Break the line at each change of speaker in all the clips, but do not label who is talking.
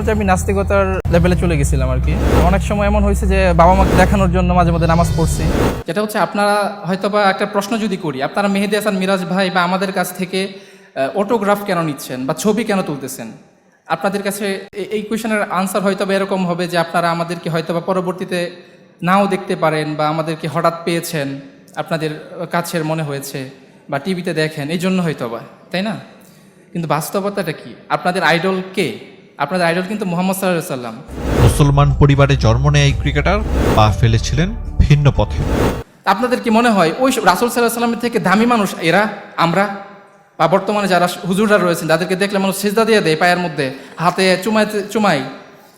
পর্যায়ে আমি নাস্তিকতার লেভেলে চলে গেছিলাম আর কি। অনেক সময় এমন হয়েছে যে বাবা মাকে দেখানোর জন্য মাঝে মধ্যে নামাজ পড়ছি। যেটা হচ্ছে, আপনারা হয়তো বা একটা প্রশ্ন যদি করি, আপনারা মেহেদি হাসান, মিরাজ ভাই বা আমাদের কাছ থেকে অটোগ্রাফ কেন নিচ্ছেন বা ছবি কেন তুলতেছেন? আপনাদের কাছে এই কোয়েশনের আনসার হয়তো বা এরকম হবে যে আপনারা আমাদেরকে হয়তো বা পরবর্তীতে নাও দেখতে পারেন বা আমাদেরকে হঠাৎ পেয়েছেন, আপনাদের কাছের মনে হয়েছে বা টিভিতে দেখেন, এই জন্য হয়তো বা তাই না? কিন্তু বাস্তবতাটা কি? আপনাদের আইডল কে? আপনাদের আইডল কিন্তু মোহাম্মদ সাল্লাহ সাল্লাম
মুসলমান পরিবারে জন্ম নেয় এই ক্রিকেটার পা ফেলেছিলেন ভিন্ন পথে।
আপনাদের কি মনে হয় ওই রাসুল সাল্লাহ সাল্লামের থেকে দামি মানুষ এরা আমরা? বা বর্তমানে যারা হুজুররা রয়েছেন তাদেরকে দেখলে মানুষ সেজদা দিয়ে দেয় পায়ের মধ্যে হাতে চুমাইতে চুমাই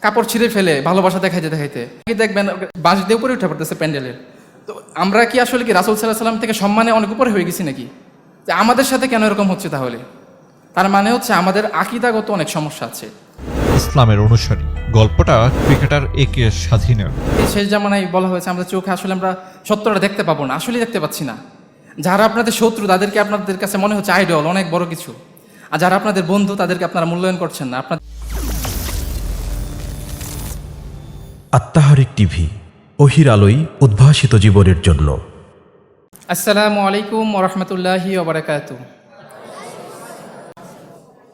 কাপড় ছিঁড়ে ফেলে ভালোবাসা দেখাইতে দেখাইতে। কি দেখবেন বাঁশ দিয়ে উপরে উঠে পড়তেছে প্যান্ডেলের। তো আমরা কি আসলে কি রাসুল সাল্লাহ সাল্লাম থেকে সম্মানে অনেক উপরে হয়ে গেছি নাকি? যে আমাদের সাথে কেন এরকম হচ্ছে তাহলে? তার মানে হচ্ছে আমাদের আকিদাগত অনেক সমস্যা আছে।
ইসলামের অনুসারী। গল্পটা ক্রিকেটার এ কে স্বাধীনের।
এই শেষ জামানায় বলা হয়েছে আমাদের চোখে আসলে আমরা সত্যটা দেখতে পাবো না আসলেই দেখতে পাচ্ছি না। যারা আপনাদের শত্রু তাদেরকে আপনাদের কাছে মনে হচ্ছে আইডল অনেক বড় কিছু। আর যারা আপনাদের বন্ধু তাদেরকে আপনারা মূল্যায়ন করছেন না। আপনার
আত্মাহারিক টিভি অহির আলোই উদ্ভাসিত জীবনের জন্য।
আসসালামু আলাইকুম ওরহমতুল্লাহি ওবরাকাত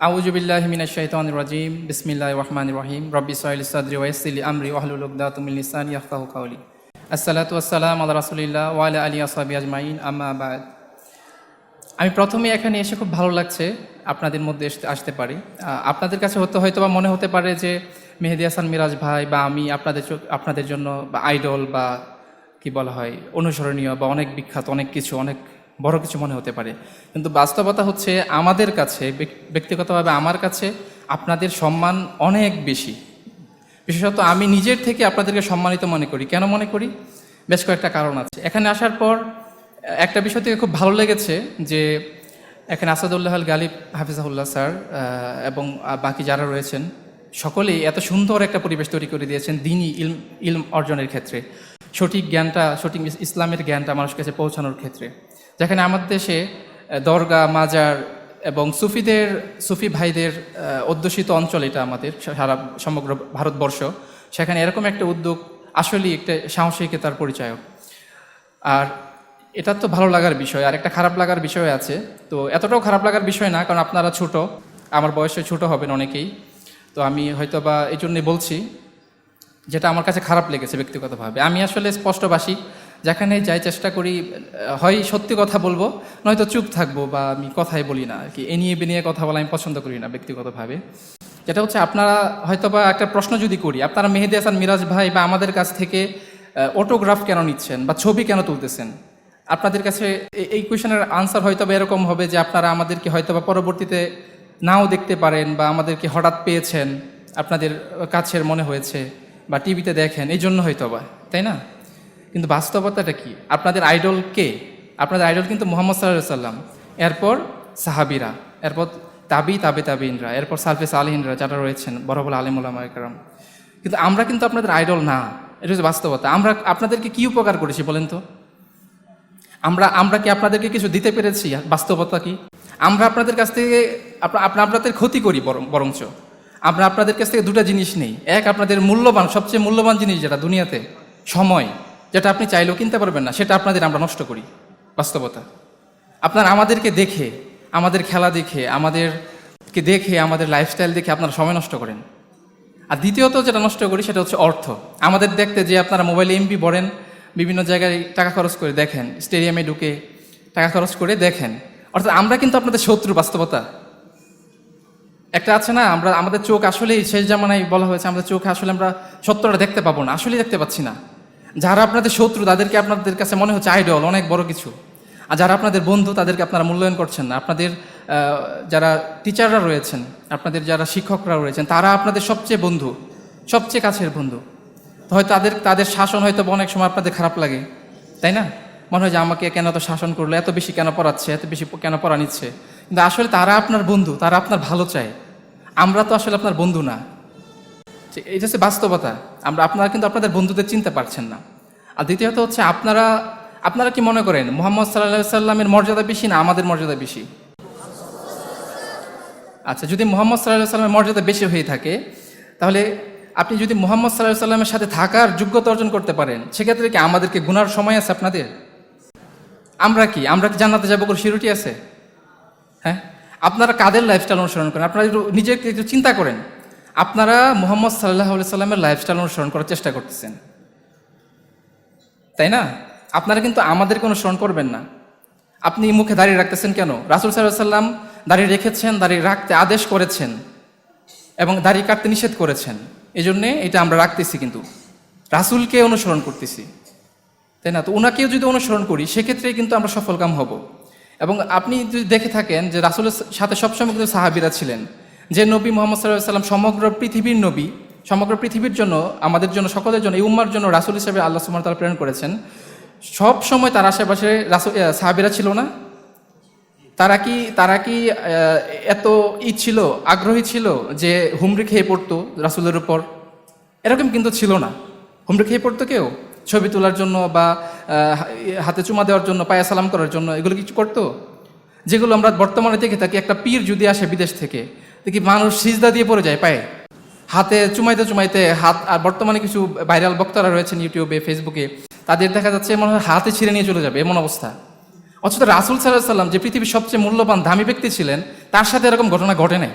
আউজুবিল্লাহ মিনাশ শাইতানির রাজিম। বিসমিল্লাহির রহমানির রহিম। রব্বি সাইল সাদরি ওয়াইসিলি আমরি ওয়াহলুল উকদাতুম মিন লিসানি ইয়াফকাহু কাওলি। আসসালাতু ওয়াসসালামু আলা রাসূলিল্লাহ ওয়া আলা ওয়াসহাবি আজমাইন। আম্মা বাদ। আমি প্রথমে এখানে এসে খুব ভালো লাগছে আপনাদের মধ্যে আসতে পারি। আপনাদের কাছে হতে হয়তো বা মনে হতে পারে যে মেহেদি হাসান মিরাজ ভাই বা আমি আপনাদের আপনাদের জন্য বা আইডল বা কি বলা হয়, অনুসরণীয় বা অনেক বিখ্যাত, অনেক কিছু, অনেক বড় কিছু মনে হতে পারে। কিন্তু বাস্তবতা হচ্ছে আমাদের কাছে ব্যক্তিগতভাবে আমার কাছে আপনাদের সম্মান অনেক বেশি। বিশেষত আমি নিজের থেকে আপনাদেরকে সম্মানিত মনে করি। কেন মনে করি? বেশ কয়েকটা কারণ আছে। এখানে আসার পর একটা বিষয় থেকে খুব ভালো লেগেছে যে, এখানে আসাদুল্লাহ আল গালিব হাফিজাহুল্লাহ স্যার এবং বাকি যারা রয়েছেন, সকলেই এত সুন্দর একটা পরিবেশ তৈরি করে দিয়েছেন দিনই ইলম ইলম অর্জনের ক্ষেত্রে। সঠিক জ্ঞানটা, সঠিক ইসলামের জ্ঞানটা মানুষের কাছে পৌঁছানোর ক্ষেত্রে। যেখানে আমাদের দেশে দরগা, মাজার এবং সুফিদের, সুফি ভাইদের অধ্যুষিত অঞ্চল এটা আমাদের সারা সমগ্র ভারতবর্ষ। সেখানে এরকম একটা উদ্যোগ আসলেই একটা সাহসিকতার পরিচায়ক। আর এটা তো ভালো লাগার বিষয়, আর একটা খারাপ লাগার বিষয় আছে। তো এতটাও খারাপ লাগার বিষয় না, কারণ আপনারা ছোট, আমার বয়সে ছোট হবেন অনেকেই। তো আমি হয়তো বা এই জন্যই বলছি, যেটা আমার কাছে খারাপ লেগেছে ব্যক্তিগতভাবে। আমি আসলে স্পষ্টবাসী যেখানে যাই চেষ্টা করি হয় সত্যি কথা বলব, নয়তো চুপ থাকব বা আমি কথাই বলি না আর কি। এ নিয়ে বেনিয়ে কথা বলা আমি পছন্দ করি না ব্যক্তিগতভাবে। যেটা হচ্ছে আপনারা হয়তো বা একটা প্রশ্ন যদি করি, আপনারা মেহেদি হাসান, মিরাজ ভাই বা আমাদের কাছ থেকে অটোগ্রাফ কেন নিচ্ছেন বা ছবি কেন তুলতেছেন? আপনাদের কাছে এই কোয়েশনের আনসার হয়তো বা এরকম হবে যে আপনারা আমাদেরকে হয়তো বা পরবর্তীতে নাও দেখতে পারেন বা আমাদেরকে হঠাৎ পেয়েছেন, আপনাদের কাছের মনে হয়েছে বা টিভিতে দেখেন, এই জন্য হয়তো বা তাই না? কিন্তু বাস্তবতাটা কি? আপনাদের আইডল কে? আপনাদের আইডল কিন্তু মোহাম্মদ সাল্লাহ সাল্লাম। এরপর সাহাবিরা, এরপর তাবি, তাবে, তাবিনরা, এরপর সালফেস আলহিনরা যারা রয়েছেন বড় বড় আলিমুল্লাহ একরাম। কিন্তু আমরা কিন্তু আপনাদের আইডল না। এটা হচ্ছে বাস্তবতা। আমরা আপনাদেরকে কি উপকার করেছি বলেন তো? আমরা আমরা কি আপনাদেরকে কিছু দিতে পেরেছি? বাস্তবতা কি? আমরা আপনাদের কাছ থেকে, আপনা- আপনা, আপনাদের ক্ষতি করি বরং, বরঞ্চ। আমরা আপনাদের কাছ থেকে দুটো জিনিস নেই। এক, আপনাদের মূল্যবান, সবচেয়ে মূল্যবান জিনিস যেটা দুনিয়াতে, সময়। যেটা আপনি চাইলেও কিনতে পারবেন না, সেটা আপনাদের আমরা নষ্ট করি, বাস্তবতা। আপনার আমাদেরকে দেখে, আমাদের খেলা দেখে, আমাদেরকে দেখে, আমাদের লাইফস্টাইল দেখে আপনারা সময় নষ্ট করেন। আর দ্বিতীয়ত যেটা নষ্ট করি, সেটা হচ্ছে অর্থ। আমাদের দেখতে যে আপনারা মোবাইলে এমপি বলেন বিভিন্ন জায়গায় টাকা খরচ করে দেখেন, স্টেডিয়ামে ঢুকে টাকা খরচ করে দেখেন। অর্থাৎ আমরা কিন্তু আপনাদের শত্রু, বাস্তবতা। একটা আছে না, আমরা, আমাদের চোখ আসলেই শেষ জামানায় বলা হয়েছে, আমাদের চোখে আসলে আমরা সত্যটা দেখতে পাবো না, আসলেই দেখতে পাচ্ছি না। যারা আপনাদের শত্রু, তাদেরকে আপনাদের কাছে মনে হচ্ছে আইডল অনেক বড় কিছু। আর যারা আপনাদের বন্ধু, তাদেরকে আপনারা মূল্যায়ন করছেন না। আপনাদের যারা টিচাররা রয়েছেন, আপনাদের যারা শিক্ষকরা রয়েছেন, তারা আপনাদের সবচেয়ে বন্ধু, সবচেয়ে কাছের বন্ধু। হয়তো তাদের তাদের শাসন হয়তো অনেক সময় আপনাদের খারাপ লাগে, তাই না? মনে হয় যে আমাকে কেন তো শাসন করল, এত বেশি কেন পড়াচ্ছে, এত বেশি কেন পড়া নিচ্ছে? কিন্তু আসলে তারা আপনার বন্ধু, তারা আপনার ভালো চায়। আমরা তো আসলে আপনার বন্ধু না। এটা হচ্ছে বাস্তবতা। আমরা আপনারা কিন্তু আপনাদের বন্ধুদের চিনতে পারছেন না। আর দ্বিতীয়ত হচ্ছে আপনারা আপনারা কি মনে করেন, মোহাম্মদ সাল্লাহ সাল্লামের মর্যাদা বেশি না আমাদের মর্যাদা বেশি? আচ্ছা যদি মোহাম্মদ সাল্লাহ সাল্লামের মর্যাদা বেশি হয়ে থাকে, তাহলে আপনি যদি মোহাম্মদ সাল্লাহ সাল্লামের সাথে থাকার যোগ্যতা অর্জন করতে পারেন, সেক্ষেত্রে কি আমাদেরকে গুনার সময় আছে আপনাদের? আমরা কি আমরা কি জান্নাতে যাব কোনো শিরুটি আছে? হ্যাঁ? আপনারা কাদের লাইফস্টাইল অনুসরণ করেন? আপনারা নিজেকে একটু চিন্তা করেন। আপনারা মোহাম্মদ সাল্লাহ সাল্লামের লাইফস্টাইল অনুসরণ করার চেষ্টা করতেছেন। তাই না? আপনারা কিন্তু আমাদেরকে অনুসরণ করবেন না। আপনি মুখে দাঁড়িয়ে রাখতেছেন কেন? রাসুল সাল্লাহ সাল্লাম দাঁড়িয়ে রেখেছেন, দাঁড়িয়ে রাখতে আদেশ করেছেন এবং দাড়ি কাটতে নিষেধ করেছেন। এই জন্যে এটা আমরা রাখতেছি কিন্তু। রাসুলকে অনুসরণ করতেছি। তাই না? তো ওনাকেও যদি অনুসরণ করি সেক্ষেত্রে কিন্তু আমরা সফলকাম হব। এবং আপনি যদি দেখে থাকেন যে রাসুলের সাথে সবসময় কিন্তু সাহাবিরা ছিলেন যে নবী মোহাম্মদ সাল্লাহ সাল্লাম সমগ্র পৃথিবীর নবী, সমগ্র পৃথিবীর জন্য, আমাদের জন্য, সকলের জন্য, এই উম্মার জন্য রাসুল হিসেবে আল্লাহ সুমন তালা প্রেরণ করেছেন। সব সময় তার আশেপাশে রাসুল সাহাবিরা ছিল না। তারা কি তারা কি এত ই ছিল, আগ্রহী ছিল যে হুমড়ি খেয়ে পড়তো রাসুলের উপর? এরকম কিন্তু ছিল না। হুমড়ি খেয়ে পড়তো কেউ? ছবি তোলার জন্য বা হাতে চুমা দেওয়ার জন্য, পায়া সালাম করার জন্য এগুলো কিছু করতো? যেগুলো আমরা বর্তমানে দেখে থাকি, একটা পীর যদি আসে বিদেশ থেকে দেখি মানুষ সিজদা দিয়ে পড়ে যায়, পায়ে। হাতে চুমাইতে চুমাইতে হাত আর বর্তমানে কিছু ভাইরাল বক্তারা রয়েছেন ইউটিউবে, ফেসবুকে। তাদের দেখা যাচ্ছে মনে হয় হাতে ছিঁড়ে নিয়ে চলে যাবে, এমন অবস্থা। অথচ রাসুল সাল্লাহ সাল্লাম যে পৃথিবীর সবচেয়ে মূল্যবান দামি ব্যক্তি ছিলেন, তার সাথে এরকম ঘটনা ঘটে নাই।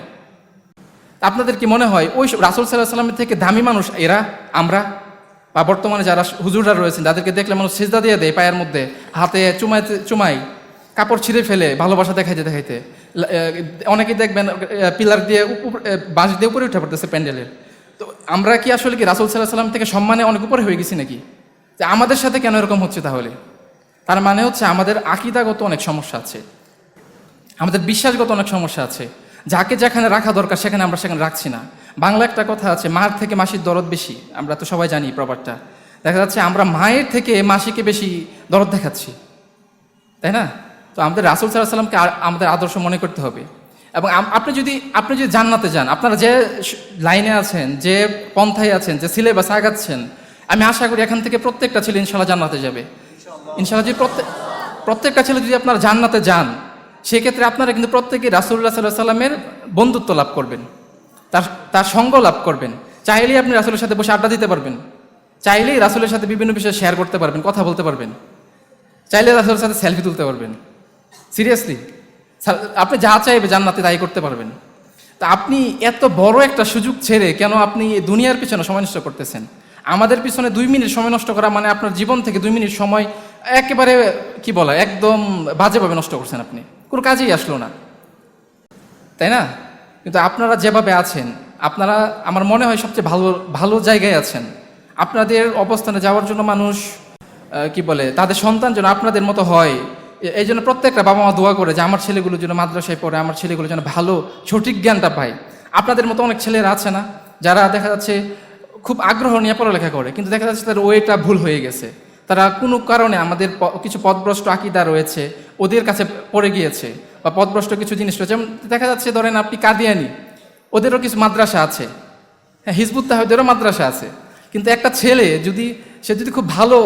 আপনাদের কি মনে হয়, ওই রাসুল সাল্লাহ সাল্লামের থেকে দামি মানুষ এরা, আমরা? বা বর্তমানে যারা হুজুররা রয়েছেন, তাদেরকে দেখলে মানুষ সেজদা দিয়ে দেয় পায়ের মধ্যে, হাতে চুমাইতে চুমাই কাপড় ছিঁড়ে ফেলে, ভালোবাসা দেখাইতে দেখাইতে। অনেকেই দেখবেন পিলার দিয়ে বাঁশ দিয়ে উপরে উঠে পড়তেছে প্যান্ডেলের। তো আমরা কি আসলে কি রাসুল সাল্লাহ সাল্লাম থেকে সম্মানে অনেক উপরে হয়ে গেছি নাকি? যে আমাদের সাথে কেন এরকম হচ্ছে তাহলে? তার মানে হচ্ছে আমাদের আকিদাগত অনেক সমস্যা আছে। আমাদের বিশ্বাসগত অনেক সমস্যা আছে। যাকে যেখানে রাখা দরকার, সেখানে আমরা সেখানে রাখছি না। বাংলা একটা কথা আছে, মার থেকে মাসির দরদ বেশি। আমরা তো সবাই জানি প্রবাদটা। দেখা যাচ্ছে আমরা মায়ের থেকে মাসিকে বেশি দরদ দেখাচ্ছি। তাই না? তো আমাদের রাসুল সাল্লাহ সাল্লামকে আমাদের আদর্শ মনে করতে হবে। এবং আপনি যদি আপনি যদি জান্নাতে যান আপনারা যে লাইনে আছেন যে পন্থায় আছেন যে সিলেবাস আগাচ্ছেন আমি আশা করি এখান থেকে প্রত্যেকটা ছেলে ইনশাল্লাহ জান্নাতে যাবে। ইনশাল্লাহ যদি প্রত্যেক প্রত্যেকটা ছেলে যদি আপনারা জান্নাতে যান সেক্ষেত্রে আপনারা কিন্তু প্রত্যেকেই রাসুল্লাহ সাল্লাহ সাল্লামের বন্ধুত্ব লাভ করবেন। তার তার সঙ্গ লাভ করবেন। চাইলেই আপনি রাসুলের সাথে বসে আড্ডা দিতে পারবেন। চাইলেই রাসুলের সাথে বিভিন্ন বিষয়ে শেয়ার করতে পারবেন কথা বলতে পারবেন। চাইলে রাসুলের সাথে সেলফি তুলতে পারবেন। সিরিয়াসলি আপনি যা চাইবে জান্নাতে তাই করতে পারবেন। তা আপনি এত বড় একটা সুযোগ ছেড়ে কেন আপনি দুনিয়ার পিছনে সময় নষ্ট করতেছেন? আমাদের পিছনে দুই মিনিট সময় নষ্ট করা মানে আপনার জীবন থেকে দুই মিনিট সময় একেবারে, কি বলা, একদম বাজেভাবে নষ্ট করছেন আপনি। কোনো কাজেই আসলো না। তাই না? কিন্তু আপনারা যেভাবে আছেন, আপনারা, আমার মনে হয় সবচেয়ে ভালো ভালো জায়গায় আছেন। আপনাদের অবস্থানে যাওয়ার জন্য মানুষ কি বলে, তাদের সন্তান যেন আপনাদের মতো হয়। এই জন্য প্রত্যেকটা বাবা মা দোয়া করে যে আমার ছেলেগুলো যেন মাদ্রাসায় পড়ে, আমার ছেলেগুলো যেন ভালো, সঠিক জ্ঞানটা পায়। আপনাদের মতো অনেক ছেলেরা আছে না, যারা দেখা যাচ্ছে খুব আগ্রহ নিয়ে পড়ালেখা করে, কিন্তু দেখা যাচ্ছে তার ওয়েটা ভুল হয়ে গেছে। তারা কোনো কারণে আমাদের কিছু পথভ্রষ্ট আকিদা রয়েছে, ওদের কাছে পড়ে গিয়েছে, বা পথভ্রষ্ট কিছু জিনিস রয়েছে। যেমন দেখা যাচ্ছে ধরেন আপনি কাদিয়ানি, ওদেরও কিছু মাদ্রাসা আছে। হ্যাঁ হিজবুত তাহিদেরও মাদ্রাসা আছে। কিন্তু একটা ছেলে যদি, সে যদি খুব ভালো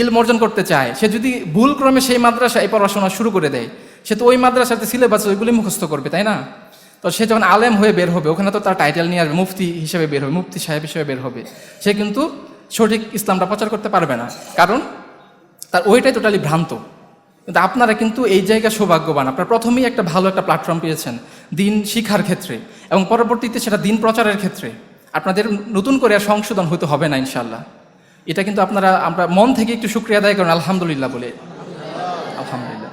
ইলম অর্জন করতে চায়, সে যদি ভুল ক্রমে সেই মাদ্রাসায় পড়াশোনা শুরু করে দেয়, সে তো ওই মাদ্রাসাতে সিলেবাস ওইগুলি মুখস্থ করবে, তাই না? তো সে যখন আলেম হয়ে বের হবে, ওখানে তো তার টাইটেল নিয়ে আসবে, মুফতি হিসেবে বের হবে, মুফতি সাহেব হিসেবে বের হবে। সে কিন্তু সঠিক ইসলামটা প্রচার করতে পারবে না। কারণ তার ওইটাই টোটালি ভ্রান্ত। কিন্তু আপনারা কিন্তু এই জায়গায় সৌভাগ্যবান। আপনারা প্রথমেই একটা ভালো একটা প্ল্যাটফর্ম পেয়েছেন, দিন শিক্ষার ক্ষেত্রে এবং পরবর্তীতে সেটা দিন প্রচারের ক্ষেত্রে। আপনাদের নতুন করে আর সংশোধন হতে হবে না ইনশাল্লাহ এটা কিন্তু আপনারা, আমরা মন থেকে একটু শুক্রিয়া আদায় করেন, আলহামদুলিল্লাহ বলে। আলহামদুলিল্লাহ।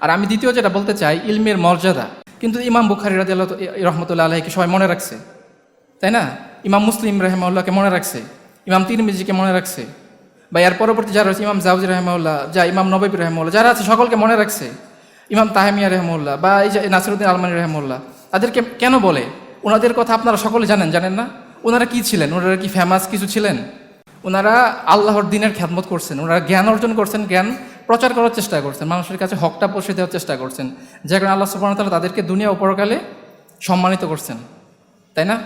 আর আমি দ্বিতীয় যেটা বলতে চাই, ইলমের মর্যাদা। কিন্তু ইমাম বুখারি রাজি আল্লাহ রহমতুল্লাহ আলাহিকে সবাই মনে রাখছে। তাই না? ইমাম মুসলিম রহমাউল্লাহকে মনে রাখছে। ইমাম তিরমিজিকে মনে রাখছে। বা এর পরবর্তী যারা রয়েছে, ইমাম জাউজি রহমাউল্লাহ যা ইমাম নবী রহমাউল্লাহ যারা আছে, সকলকে মনে রাখছে। ইমাম তাহেমিয়া রহমুল্লাহ বা এই যে নাসিরুদ্দিন আলমানি রহমুল্লাহ তাদেরকে কেন বলে? ওনাদের কথা আপনারা সকলে জানেন জানেন না? ওনারা কি ছিলেন? ওনারা কি ফেমাস কিছু ছিলেন? ওনারা আল্লাহর দিনের খ্যাতমত করছেন। ওনারা জ্ঞান অর্জন করছেন, জ্ঞান প্রচার করার চেষ্টা করছেন, মানুষের কাছে হকটা পৌঁছে দেওয়ার চেষ্টা করছেন। যে কারণে আল্লাহ সুবহানাহু ওয়া তাআলা তাদেরকে দুনিয়া ও পরকালে সম্মানিত করছেন। তাই না?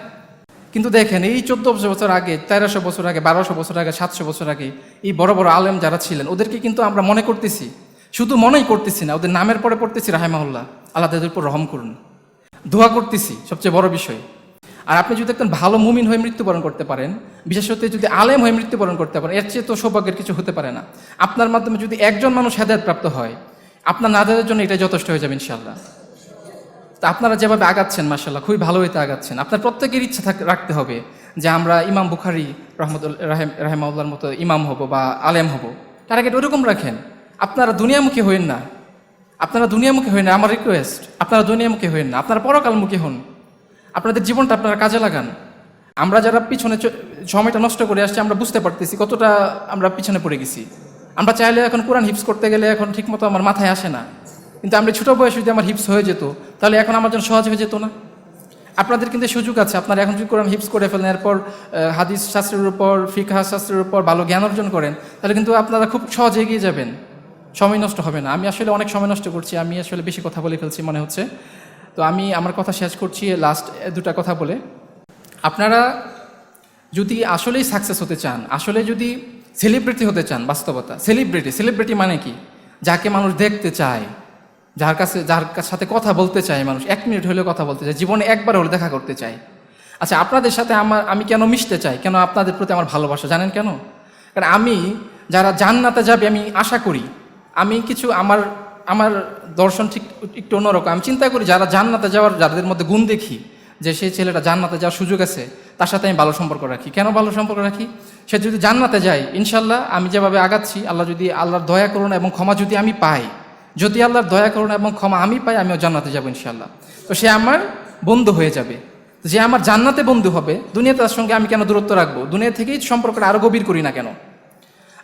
কিন্তু দেখেন, এই চোদ্দশো বছর আগে, তেরোশো বছর আগে, বারোশো বছর আগে, সাতশো বছর আগে এই বড় বড় আলেম যারা ছিলেন, ওদেরকে কিন্তু আমরা মনে করতেছি। শুধু মনেই করতেছি না, ওদের নামের পরে পড়তেছি রাহেমাহুল্লাহ। আল্লাহ তাদের উপর রহম করুন। দোয়া করতেছি, সবচেয়ে বড় বিষয়। আর আপনি যদি একজন ভালো মুমিন হয়ে মৃত্যুবরণ করতে পারেন, বিশেষত যদি আলেম হয়ে মৃত্যুবরণ করতে পারেন, এর চেয়ে তো সৌভাগ্যের কিছু হতে পারে না। আপনার মাধ্যমে যদি একজন মানুষ হেদায়ত প্রাপ্ত হয়, আপনার নাজাদের জন্য এটা যথেষ্ট হয়ে যাবে ইনশাল্লাহ তা আপনারা যেভাবে আগাচ্ছেন মাসাল্লাহ খুবই ভালো হইতে আগাচ্ছেন। আপনার প্রত্যেকের ইচ্ছা রাখতে হবে যে আমরা ইমাম বুখারি রহমতুল, রাহেম রাহেমাউল্লার মতো ইমাম হব বা আলেম হব। আগে ওরকম রাখেন, আপনারা দুনিয়ামুখী হইন না। আপনারা দুনিয়ামুখী হইন না, আমার রিকোয়েস্ট আপনারা দুনিয়ামুখী হইন না। আপনারা পরকালমুখী হন। আপনাদের জীবনটা আপনারা কাজে লাগান। আমরা যারা পিছনে সময়টা নষ্ট করে আসছি, আমরা বুঝতে পারতেছি কতটা আমরা পিছনে পড়ে গেছি। আমরা চাইলে এখন কোরআন হিপস করতে গেলে এখন ঠিকমতো আমার মাথায় আসে না। কিন্তু আমরা ছোটো বয়সে যদি আমার হিপস হয়ে যেত, তাহলে এখন আমার জন্য সহজ হয়ে যেত না। আপনাদের কিন্তু সুযোগ আছে, আপনারা এখন যদি কোরআন হিপস করে ফেলেন, এরপর হাদিস শাস্ত্রের উপর, ফিকহা শাস্ত্রের উপর ভালো জ্ঞান অর্জন করেন, তাহলে কিন্তু আপনারা খুব সহজে এগিয়ে যাবেন। সময় নষ্ট হবে না। আমি আসলে অনেক সময় নষ্ট করছি, আমি আসলে বেশি কথা বলে ফেলছি মনে হচ্ছে। তো আমি আমার কথা শেষ করছি লাস্ট দুটা কথা বলে। আপনারা যদি আসলেই সাকসেস হতে চান, আসলে যদি সেলিব্রিটি হতে চান, বাস্তবতা সেলিব্রিটি সেলিব্রিটি মানে কি? যাকে মানুষ দেখতে চায়, যার কাছে, যার সাথে কথা বলতে চায় মানুষ, এক মিনিট হলেও কথা বলতে চায়, জীবনে একবার হলে দেখা করতে চায়। আচ্ছা আপনাদের সাথে আমার, আমি কেন মিশতে চাই? কেন আপনাদের প্রতি আমার ভালোবাসা? জানেন কেন? কারণ আমি যারা জান্নাতে যাবে, আমি আশা করি, আমি কিছু আমার আমার দর্শন ঠিক একটু অন্যরকম। আমি চিন্তা করি যারা জান্নাতে যাওয়ার, যাদের মধ্যে গুণ দেখি, যে সেই ছেলেটা জান্নাতে যাওয়ার সুযোগ আছে, তার সাথে আমি ভালো সম্পর্ক রাখি। কেন ভালো সম্পর্ক রাখি? সে যদি জান্নাতে যায়, ইনশাল্লাহ আমি যেভাবে আগাচ্ছি, আল্লাহ যদি আল্লাহর দয়া করুন এবং ক্ষমা যদি আমি পাই, যদি আল্লাহর দয়া করুন এবং ক্ষমা আমি পাই, আমিও জান্নাতে যাব ইনশাল্লাহ। তো সে আমার বন্ধু হয়ে যাবে। যে আমার জান্নাতে বন্ধু হবে, দুনিয়াতে তার সঙ্গে আমি কেন দূরত্ব রাখব? দুনিয়া থেকেই সম্পর্কটা আরও গভীর করি না কেন?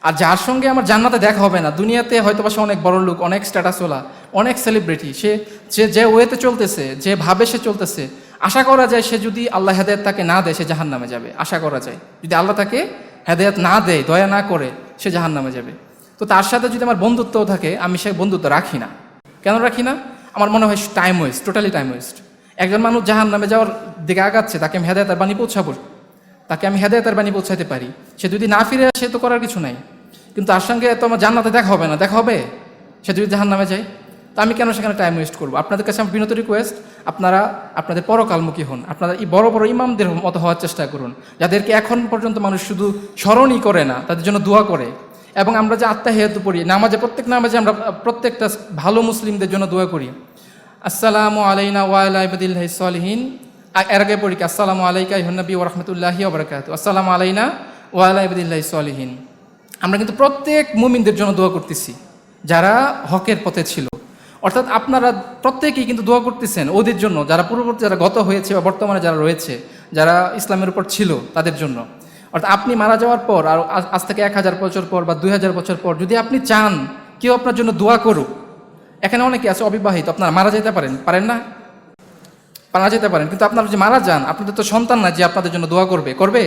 আর যার সঙ্গে আমার জান্নাতে দেখা হবে না, দুনিয়াতে হয়তো সে অনেক বড় লোক, অনেক স্ট্যাটাসওয়ালা অনেক সেলিব্রিটি সে যে যে ওয়েতে চলতেছে, যে ভাবে সে চলতেছে, আশা করা যায় সে যদি আল্লাহ হেদায়ত তাকে না দেয়, সে জাহান নামে যাবে, আশা করা যায়। যদি আল্লাহ তাকে হেদায়ত না দেয়, দয়া না করে, সে জাহান নামে যাবে। তো তার সাথে যদি আমার বন্ধুত্বও থাকে, আমি সে বন্ধুত্ব রাখি না। কেন রাখি না? আমার মনে হয় time waste totally time waste একজন মানুষ জাহান নামে যাওয়ার দিকে আগাচ্ছে, তাকে আমি হেদায়তার বাণী পৌঁছাবো। তাকে আমি হেদায়তের বাণী পৌঁছাতে পারি। সে যদি না ফিরে আসে, তো করার কিছু নাই। কিন্তু তার সঙ্গে তো আমার জান্নাতে দেখা হবে না। দেখা হবে? সে যদি জাহান নামে যায়, তো আমি কেন সেখানে টাইম ওয়েস্ট করব? আপনাদের কাছে আমার বিনত রিকোয়েস্ট আপনারা আপনাদের পরকালমুখী হন। আপনারা এই বড় বড় ইমামদের মতো হওয়ার চেষ্টা করুন। যাদেরকে এখন পর্যন্ত মানুষ শুধু স্মরণই করে না, তাদের জন্য দোয়া করে। এবং আমরা যে আত্মা হেতু পড়ি, নামাজে, প্রত্যেক নামাজে আমরা প্রত্যেকটা ভালো মুসলিমদের জন্য দোয়া করি। আসসালামু আলাইনা ওয়ালা ইবাদিল্লাহি সলিহিন। এর আগে পড়ি আসসালামু আলাইকা ইহনবী ও রহমতুল্লাহি ওবরাকাত আসসালামু আলাইনা ওয়ালা ইবাদিল্লাহি সলিহিন। আমরা কিন্তু প্রত্যেক মুমিনদের জন্য দোয়া করতেছি, যারা হকের পথে ছিল। অর্থাৎ আপনারা প্রত্যেকেই কিন্তু দোয়া করতেছেন ওদের জন্য, যারা পূর্ববর্তী যারা গত হয়েছে বা বর্তমানে যারা রয়েছে, যারা ইসলামের উপর ছিল তাদের জন্য। অর্থাৎ আপনি মারা যাওয়ার পর আর আজ থেকে এক হাজার বছর পর বা দুই হাজার বছর পর যদি আপনি চান, কেউ আপনার জন্য দোয়া করুক। এখানে অনেকে আছে অবিবাহিত, আপনারা মারা যেতে পারেন পারেন না? মারা যেতে পারেন, কিন্তু আপনারা যদি মারা যান, আপনাদের তো সন্তান না যে আপনাদের জন্য দোয়া করবে করবে?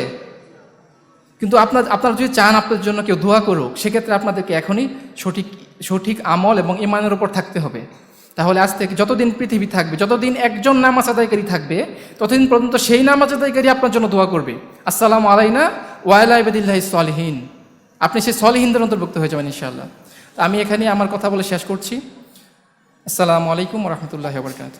কিন্তু আপনার, আপনারা যদি চান আপনাদের জন্য কেউ দোয়া করুক, সেক্ষেত্রে আপনাদেরকে এখনই সঠিক সঠিক আমল এবং ইমানের ওপর থাকতে হবে। তাহলে আজ থেকে যতদিন পৃথিবী থাকবে, যতদিন একজন নামাজ আদায়কারী থাকবে, ততদিন পর্যন্ত সেই নামাজ আদায়কারী আপনার জন্য দোয়া করবে। আসসালাম আলাইনা ওয়াইলা ইবাদিল্লাহ সলিহীন। আপনি সেই সলিহীনদের অন্তর্ভুক্ত হয়ে যাবেন, ইনশাআল্লাহ। আমি এখানে আমার কথা বলে শেষ করছি। আসসালামু আলাইকুম রহমতুল্লাহ বরকাত